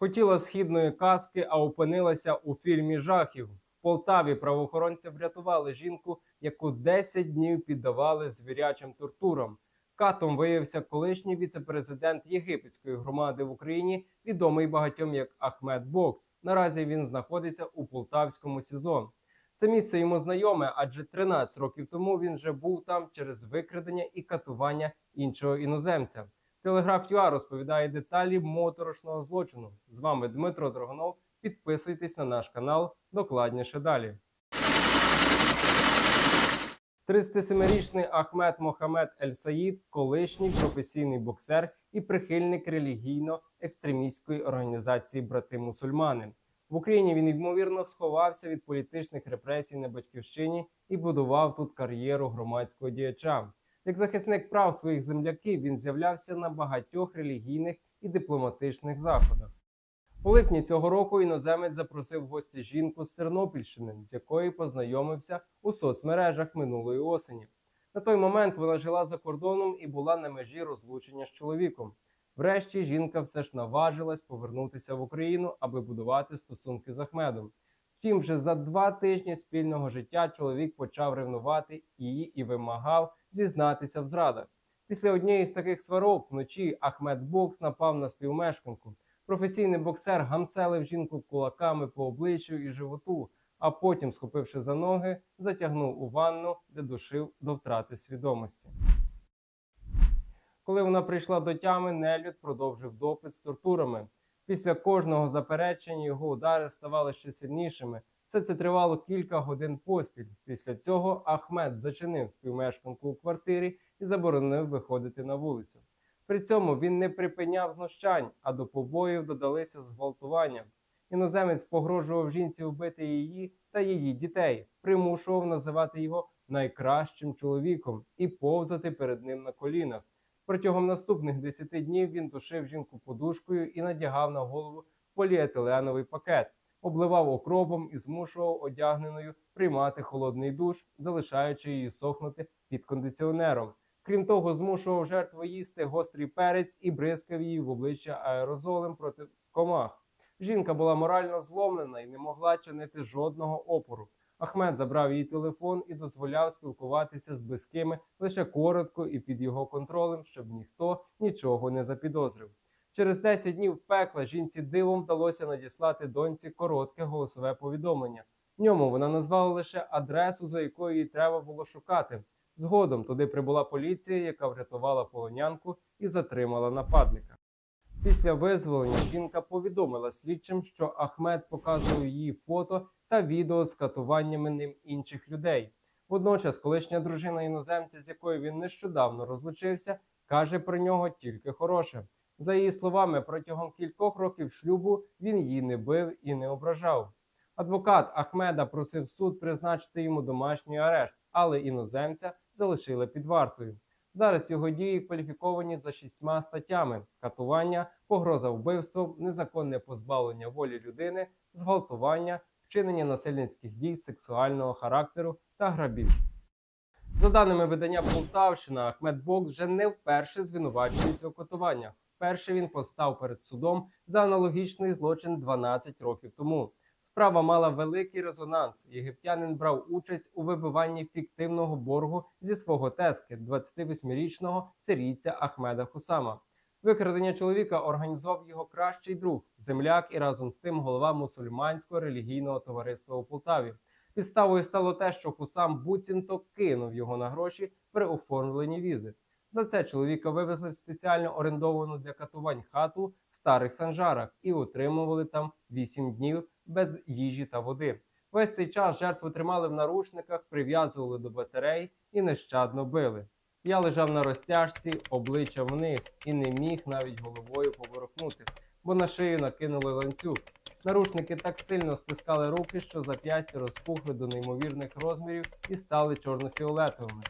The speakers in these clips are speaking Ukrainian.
Хотіла східної казки, а опинилася у фільмі жахів. В Полтаві правоохоронці врятували жінку, яку 10 днів піддавали звірячим тортурам. Катом виявився колишній віцепрезидент єгипетської громади в Україні, відомий багатьом як Ахмед Бокс. Наразі він знаходиться у полтавському СІЗО. Це місце йому знайоме, адже 13 років тому він вже був там через викрадення і катування іншого іноземця. Телеграф ЮА розповідає деталі моторошного злочину. З вами Дмитро Дрогонов. Підписуйтесь на наш канал докладніше далі. 37-річний Ахмед Мохамед Ель Саїд, колишній професійний боксер і прихильник релігійно-екстремістської організації Брати Мусульмани. В Україні він ймовірно сховався від політичних репресій на батьківщині і будував тут кар'єру громадського діяча. Як захисник прав своїх земляків він з'являвся на багатьох релігійних і дипломатичних заходах. У липні цього року іноземець запросив в гості жінку з Тернопільщини, з якою познайомився у соцмережах минулої осені. На той момент вона жила за кордоном і була на межі розлучення з чоловіком. Врешті жінка все ж наважилась повернутися в Україну, аби будувати стосунки з Ахмедом. Втім, вже за два тижні спільного життя чоловік почав ревнувати її і вимагав зізнатися в зрадах. Після однієї з таких сварок вночі Ахмед Бокс напав на співмешканку. Професійний боксер гамселив жінку кулаками по обличчю і животу, а потім, схопивши за ноги, затягнув у ванну, де душив до втрати свідомості. Коли вона прийшла до тями, Нелюд продовжив допит з тортурами. Після кожного заперечення його удари ставали ще сильнішими. Все це тривало кілька годин поспіль. Після цього Ахмед зачинив співмешканку у квартирі і заборонив виходити на вулицю. При цьому він не припиняв знущань, а до побоїв додалися зґвалтування. Іноземець погрожував жінці вбити її та її дітей, примушував називати його найкращим чоловіком і повзати перед ним на колінах. Протягом наступних 10 днів він душив жінку подушкою і надягав на голову поліетиленовий пакет, обливав окропом і змушував одягненою приймати холодний душ, залишаючи її сохнути під кондиціонером. Крім того, змушував жертву їсти гострий перець і бризкав її в обличчя аерозолем проти комах. Жінка була морально зломлена і не могла чинити жодного опору. Ахмед забрав її телефон і дозволяв спілкуватися з близькими лише коротко і під його контролем, щоб ніхто нічого не запідозрив. Через 10 днів пекла жінці дивом вдалося надіслати доньці коротке голосове повідомлення. В ньому вона назвала лише адресу, за якою її треба було шукати. Згодом туди прибула поліція, яка врятувала полонянку і затримала нападника. Після визволення жінка повідомила слідчим, що Ахмед показує її фото та відео з катуваннями ним інших людей. Водночас, колишня дружина іноземця, з якою він нещодавно розлучився, каже про нього тільки хороше. За її словами, протягом кількох років шлюбу він її не бив і не ображав. Адвокат Ахмеда просив суд призначити йому домашній арешт, але іноземця залишили під вартою. Зараз його дії кваліфіковані за шістьма статтями: катування, погроза вбивством, незаконне позбавлення волі людини, зґвалтування, вчинення насильницьких дій сексуального характеру та грабіж. За даними видання Полтавщина, Ахмед Бокс вже не вперше звинувачується у катуваннях. Вперше він постав перед судом за аналогічний злочин 12 років тому. Справа мала великий резонанс. Єгиптянин брав участь у вибиванні фіктивного боргу зі свого тески 28-річного сирійця Ахмеда Хусама. Викрадення чоловіка організував його кращий друг, земляк і разом з тим голова мусульманського релігійного товариства у Полтаві. Підставою стало те, що Хусам буцімто кинув його на гроші при оформленні візи. За це чоловіка вивезли в спеціально орендовану для катувань хату в старих санжарах і утримували там 8 днів без їжі та води. Весь цей час жертву тримали в наручниках, прив'язували до батарей і нещадно били. Я лежав на розтяжці, обличчя вниз, і не міг навіть головою поворухнути, бо на шию накинули ланцюг. Наручники так сильно стискали руки, що зап'ястя розпухли до неймовірних розмірів і стали чорно-фіолетовими.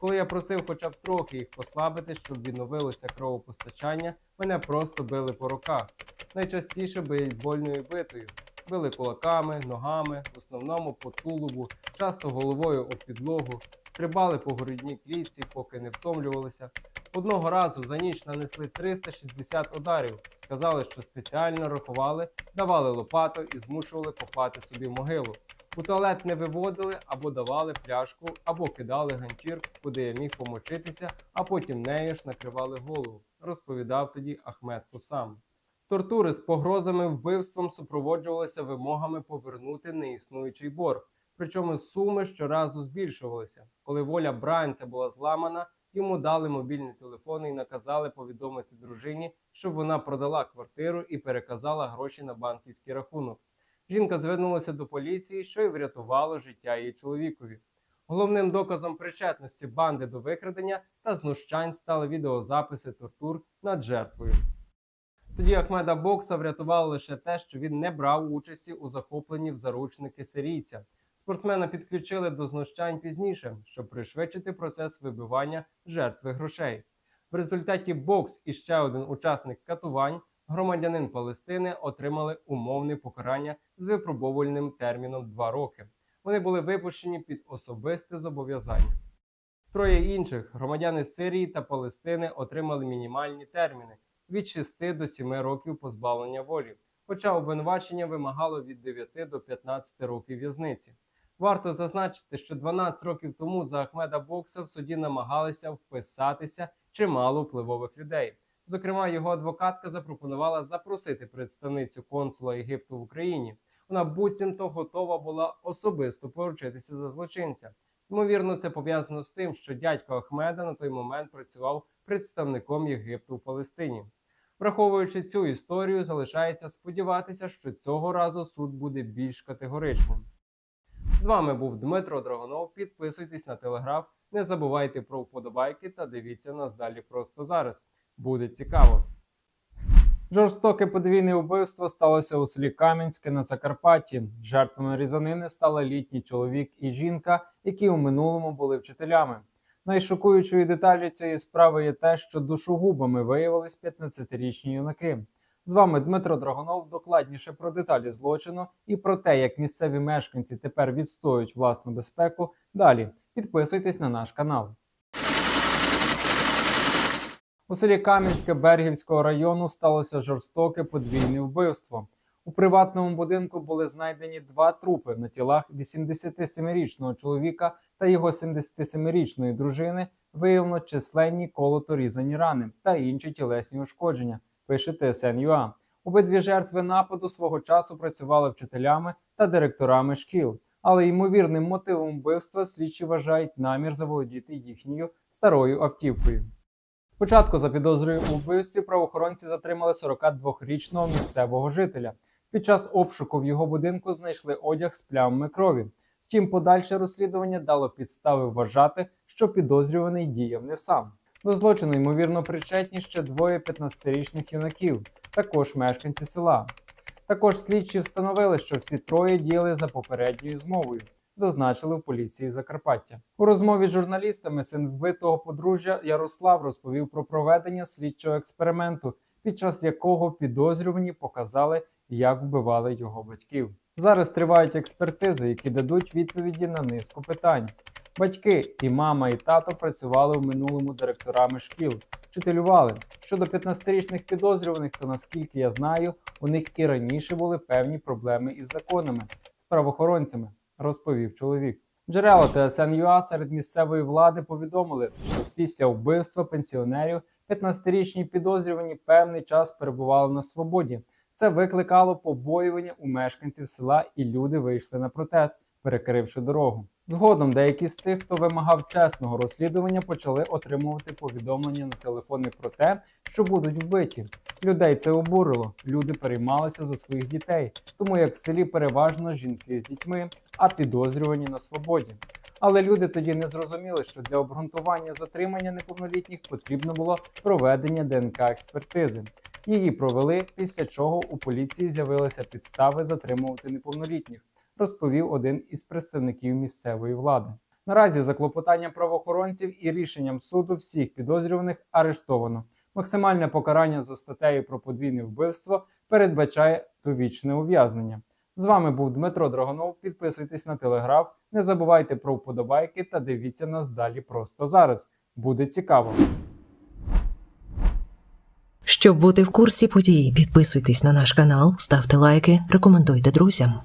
Коли я просив хоча б трохи їх послабити, щоб відновилося кровопостачання, мене просто били по руках. Найчастіше бейсбольною битою. Били кулаками, ногами, в основному по тулубу, часто головою об підлогу, стрибали по грудній клітці, поки не втомлювалися. Одного разу за ніч нанесли 360 ударів. Сказали, що спеціально рахували, давали лопату і змушували копати собі могилу. У туалет не виводили або давали пляшку, або кидали ганчірку, куди я міг помочитися, а потім нею ж накривали голову, розповідав тоді Ахмед Хусам. Тортури з погрозами вбивством супроводжувалися вимогами повернути неіснуючий борг. Причому суми щоразу збільшувалися. Коли воля бранця була зламана, йому дали мобільний телефон і наказали повідомити дружині, щоб вона продала квартиру і переказала гроші на банківський рахунок. Жінка звернулася до поліції, що й врятувало життя її чоловікові. Головним доказом причетності банди до викрадення та знущань стали відеозаписи тортур над жертвою. Тоді Ахмеда Бокса врятувало лише те, що він не брав участі у захопленні в заручники сирійця. Спортсмена підключили до знущань пізніше, щоб пришвидшити процес вибивання жертви грошей. В результаті бокс і ще один учасник катувань, громадянин Палестини, отримали умовне покарання з випробовувальним терміном 2 роки. Вони були випущені під особисте зобов'язання. Троє інших громадяни Сирії та Палестини отримали мінімальні терміни від 6 до 7 років позбавлення волі, хоча обвинувачення вимагало від 9 до 15 років в'язниці. Варто зазначити, що 12 років тому за Ахмеда Бокса в суді намагалися вписатися чимало впливових людей. Зокрема, його адвокатка запропонувала запросити представницю консула Єгипту в Україні. Вона буцімто готова була особисто поручитися за злочинця. Ймовірно, це пов'язано з тим, що дядько Ахмеда на той момент працював представником Єгипту в Палестині. Враховуючи цю історію, залишається сподіватися, що цього разу суд буде більш категоричним. З вами був Дмитро Драгонов. Підписуйтесь на телеграф, не забувайте про вподобайки та дивіться нас далі просто зараз. Буде цікаво. Жорстоке подвійне вбивство сталося у селі Кам'янське на Закарпатті. Жертвами різанини стали літній чоловік і жінка, які у минулому були вчителями. Найшокуючою деталлю цієї справи є те, що душогубами виявились 15-річні юнаки. З вами Дмитро Драгонов докладніше про деталі злочину і про те, як місцеві мешканці тепер відстоюють власну безпеку. Далі підписуйтесь на наш канал. У селі Кам'янське Бергівського району сталося жорстоке подвійне вбивство. У приватному будинку були знайдені два трупи на тілах 87-річного чоловіка та його 77-річної дружини. Виявлено численні колото-різані рани та інші тілесні ушкодження. Пише ТСН.ЮА. Обидві жертви нападу свого часу працювали вчителями та директорами шкіл. Але ймовірним мотивом вбивства слідчі вважають намір заволодіти їхньою старою автівкою. Спочатку за підозрою у вбивстві правоохоронці затримали 42-річного місцевого жителя. Під час обшуку в його будинку знайшли одяг з плямами крові. Втім, подальше розслідування дало підстави вважати, що підозрюваний діяв не сам. До злочину ймовірно причетні ще двоє 15-річних юнаків, також мешканці села. Також слідчі встановили, що всі троє діяли за попередньою змовою, зазначили в поліції Закарпаття. У розмові з журналістами син вбитого подружжя Ярослав розповів про проведення слідчого експерименту, під час якого підозрювані показали, як вбивали його батьків. Зараз тривають експертизи, які дадуть відповіді на низку питань. Батьки і мама, і тато працювали в минулому директорами шкіл, вчителювали. Щодо 15-річних підозрюваних, то наскільки я знаю, у них і раніше були певні проблеми із законами з правоохоронцями, розповів чоловік. Джерела ТСН.ЮА серед місцевої влади повідомили, що після вбивства пенсіонерів 15-річні підозрювані певний час перебували на свободі. Це викликало побоювання у мешканців села, і люди вийшли на протест, перекривши дорогу. Згодом деякі з тих, хто вимагав чесного розслідування, почали отримувати повідомлення на телефони про те, що будуть вбиті. Людей це обурило. Люди переймалися за своїх дітей, тому як в селі переважно жінки з дітьми, а підозрювані на свободі. Але люди тоді не зрозуміли, що для обґрунтування затримання неповнолітніх потрібно було проведення ДНК експертизи. Її провели, після чого у поліції з'явилися підстави затримувати неповнолітніх, розповів один із представників місцевої влади. Наразі за клопотанням правоохоронців і рішенням суду всіх підозрюваних арештовано. Максимальне покарання за статтею про подвійне вбивство передбачає довічне ув'язнення. З вами був Дмитро Драгонов. Підписуйтесь на телеграф, не забувайте про вподобайки та дивіться нас далі просто зараз. Буде цікаво. Щоб бути в курсі подій, підписуйтесь на наш канал, ставте лайки, рекомендуйте друзям.